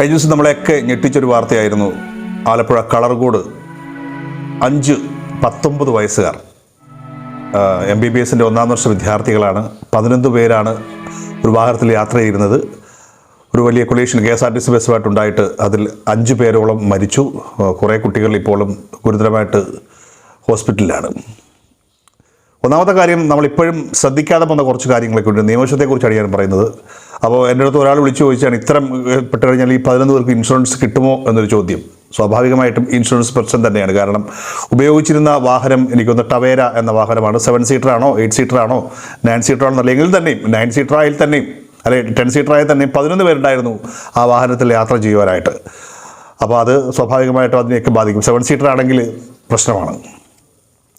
കഴിഞ്ഞ ദിവസം നമ്മളെയൊക്കെ ഞെട്ടിച്ചൊരു വാർത്തയായിരുന്നു. ആലപ്പുഴ കളർകോട് അഞ്ച് പത്തൊമ്പത് വയസ്സുകാർ. എം ബി ബി എസിന്റെ ഒന്നാം വർഷ വിദ്യാർത്ഥികളാണ്. പതിനൊന്ന് പേരാണ് ഒരു വാഹനത്തിൽ യാത്ര ചെയ്യുന്നത് ഒരു വലിയ collision K S R T C ബസ്സുമായിട്ടുണ്ടായിട്ട് അതിൽ അഞ്ച് പേരോളം മരിച്ചു. കുറേ കുട്ടികൾ ഇപ്പോഴും ഗുരുതരമായിട്ട് ഹോസ്പിറ്റലിലാണ്. ഒന്നാമത്തെ കാര്യം നമ്മളിപ്പോഴും ശ്രദ്ധിക്കാതെ പോകുന്ന കുറച്ച് കാര്യങ്ങളൊക്കെ ഉണ്ട്. നിയമവശത്തെക്കുറിച്ചാണ് ഞാൻ പറയുന്നത്. അപ്പോൾ എന്റെ അടുത്ത് ഒരാൾ വിളിച്ചു ചോദിച്ചാണ് ഇത്തരം പെട്ട് കഴിഞ്ഞാൽ ഈ പതിനൊന്ന് പേർക്ക് ഇൻഷുറൻസ് കിട്ടുമോ? എന്നൊരു ചോദ്യം. സ്വാഭാവികമായിട്ടും ഇൻഷുറൻസ് പ്രശ്നം തന്നെയാണ്. കാരണം ഉപയോഗിച്ചിരുന്ന വാഹനം എനിക്കൊന്ന് ടവേര എന്ന വാഹനമാണ്. സെവൻ സീറ്റർ ആണോ എയ്റ്റ് സീറ്റർ ആണോ നയൻ സീറ്റർ ആണോ അല്ലെങ്കിൽ തന്നെയും നയൻ സീറ്റർ ആയാൽ തന്നെയും അല്ലെ ടെൻ സീറ്റർ ആയാൽ തന്നെയും പതിനൊന്ന് പേരുണ്ടായിരുന്നു ആ വാഹനത്തിൽ യാത്ര ചെയ്യുവാനായിട്ട്. അപ്പോൾ അത് സ്വാഭാവികമായിട്ടും അതിനെയൊക്കെ ബാധിക്കും. സെവൻ സീറ്റർ ആണെങ്കിൽ പ്രശ്നമാണ്.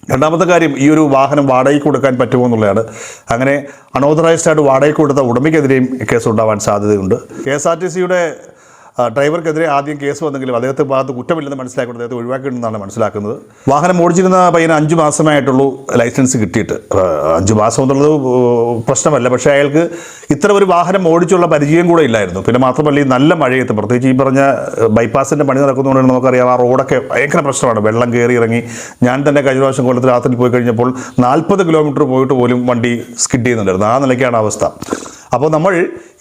രണ്ടാമത്തെ കാര്യം ഈ ഒരു വാഹനം വാടകയ്ക്ക് കൊടുക്കാൻ പറ്റുമോ എന്നുള്ളതാണ്. അങ്ങനെ അൺഓതറൈസ്ഡ് ആയിട്ട് വാടകയ്ക്ക് കൊടുത്ത ഉടമയ്ക്കെതിരെയും കേസ് ഉണ്ടാവാൻ സാധ്യതയുണ്ട്. കെ എസ് ആർ ടി സിയുടെ ഡ്രൈവർക്കെതിരെ ആദ്യം കേസ് വന്നെങ്കിലും അദ്ദേഹത്തെ ഭാഗത്ത് കുറ്റമില്ലെന്ന് മനസ്സിലാക്കിയിട്ട് അദ്ദേഹത്തെ ഒഴിവാക്കിയിട്ടുണ്ടെന്നാണ് മനസ്സിലാക്കുന്നത്. വാഹനം ഓടിച്ചിരുന്ന പയ്യന് അഞ്ച് മാസമായിട്ടുള്ളൂ ലൈസൻസ് കിട്ടിയിട്ട്. അഞ്ചു മാസം എന്നുള്ളത് പ്രശ്നമല്ല. പക്ഷേ അയാൾക്ക് ഇത്ര ഒരു വാഹനം ഓടിച്ചുള്ള പരിചയം കൂടെ ഇല്ലായിരുന്നു. പിന്നെ മാത്രമല്ല ഈ നല്ല മഴയത്ത് പ്രത്യേകിച്ച് ഈ പറഞ്ഞ ബൈപ്പാസിന്റെ പണി നടക്കുന്നതുകൊണ്ട് നമുക്കറിയാം ആ റോഡൊക്കെ ഭയങ്കര പ്രശ്നമാണ്. വെള്ളം കയറി ഇറങ്ങി. ഞാൻ തന്നെ കഴിഞ്ഞ പ്രാവശ്യം കൊല്ലത്ത് രാത്രി പോയി കഴിഞ്ഞപ്പോൾ നാൽപ്പത് കിലോമീറ്റർ പോയിട്ട് പോലും വണ്ടി സ്കിഡ് ചെയ്യുന്നുണ്ടായിരുന്നു. ആ നിലയ്ക്കാണ് അവസ്ഥ. അപ്പോൾ നമ്മൾ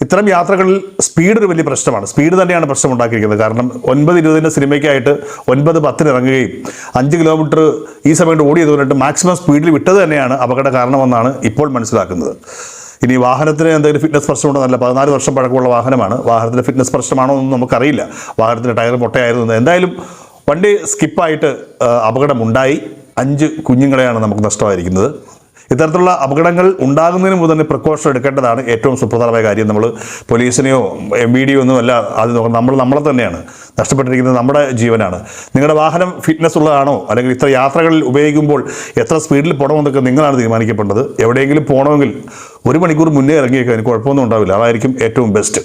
ഇത്തരം യാത്രകളിൽ സ്പീഡ് ഒരു വലിയ പ്രശ്നമാണ്. സ്പീഡ് തന്നെയാണ് പ്രശ്നം ഉണ്ടാക്കിയിരിക്കുന്നത്. കാരണം ഒൻപത് ഇരുപതിന്റെ സിനിമയ്ക്കായിട്ട് ഒൻപത് പത്തിന് ഇറങ്ങുകയും അഞ്ച് കിലോമീറ്റർ ഈ സമയത്ത് ഓടിയത് കൊണ്ടിട്ട് മാക്സിമം സ്പീഡിൽ വിട്ടത് തന്നെയാണ് അപകട കാരണമെന്നാണ് ഇപ്പോൾ മനസ്സിലാക്കുന്നത്. ഇനി വാഹനത്തിന് എന്തെങ്കിലും ഫിറ്റ്നസ് പ്രശ്നമുണ്ടോ? നല്ല പതിനാല് വർഷം പഴക്കമുള്ള വാഹനമാണ്. വാഹനത്തിന് ഫിറ്റ്നസ് പ്രശ്നമാണോ എന്നൊന്നും നമുക്കറിയില്ല. വാഹനത്തിന്റെ ടയർ പൊട്ടയായിരുന്നു എന്തായാലും വണ്ടി സ്കിപ്പായിട്ട് അപകടമുണ്ടായി. അഞ്ച് കുഞ്ഞുങ്ങളെയാണ് നമുക്ക് നഷ്ടമായിരിക്കുന്നത്. ഇത്തരത്തിലുള്ള അപകടങ്ങൾ ഉണ്ടാകുന്നതിന് മുമ്പ് തന്നെ പ്രിക്കോഷൻ എടുക്കേണ്ടതാണ്. ഏറ്റവും സുപ്രധാനമായ കാര്യം നമ്മൾ പോലീസിനെയോ എം ബി ഡിയോ ഒന്നും അല്ല അത് നമ്മൾ നമ്മളെ തന്നെയാണ്. നഷ്ടപ്പെട്ടിരിക്കുന്നത് നമ്മുടെ ജീവനാണ്. നിങ്ങളുടെ വാഹനം ഫിറ്റ്നസ് ഉള്ളതാണോ? അല്ലെങ്കിൽ ഇത്ര യാത്രകളിൽ ഉപയോഗിക്കുമ്പോൾ എത്ര സ്പീഡിൽ പോകണമെന്നൊക്കെ നിങ്ങളാണ് തീരുമാനിക്കപ്പെട്ടത്. എവിടെയെങ്കിലും പോകണമെങ്കിൽ ഒരു മണിക്കൂർ മുന്നേ ഇറങ്ങിയേക്കാൻ കുഴപ്പമൊന്നും ഉണ്ടാവില്ല. അതായിരിക്കും ഏറ്റവും ബെസ്റ്റ്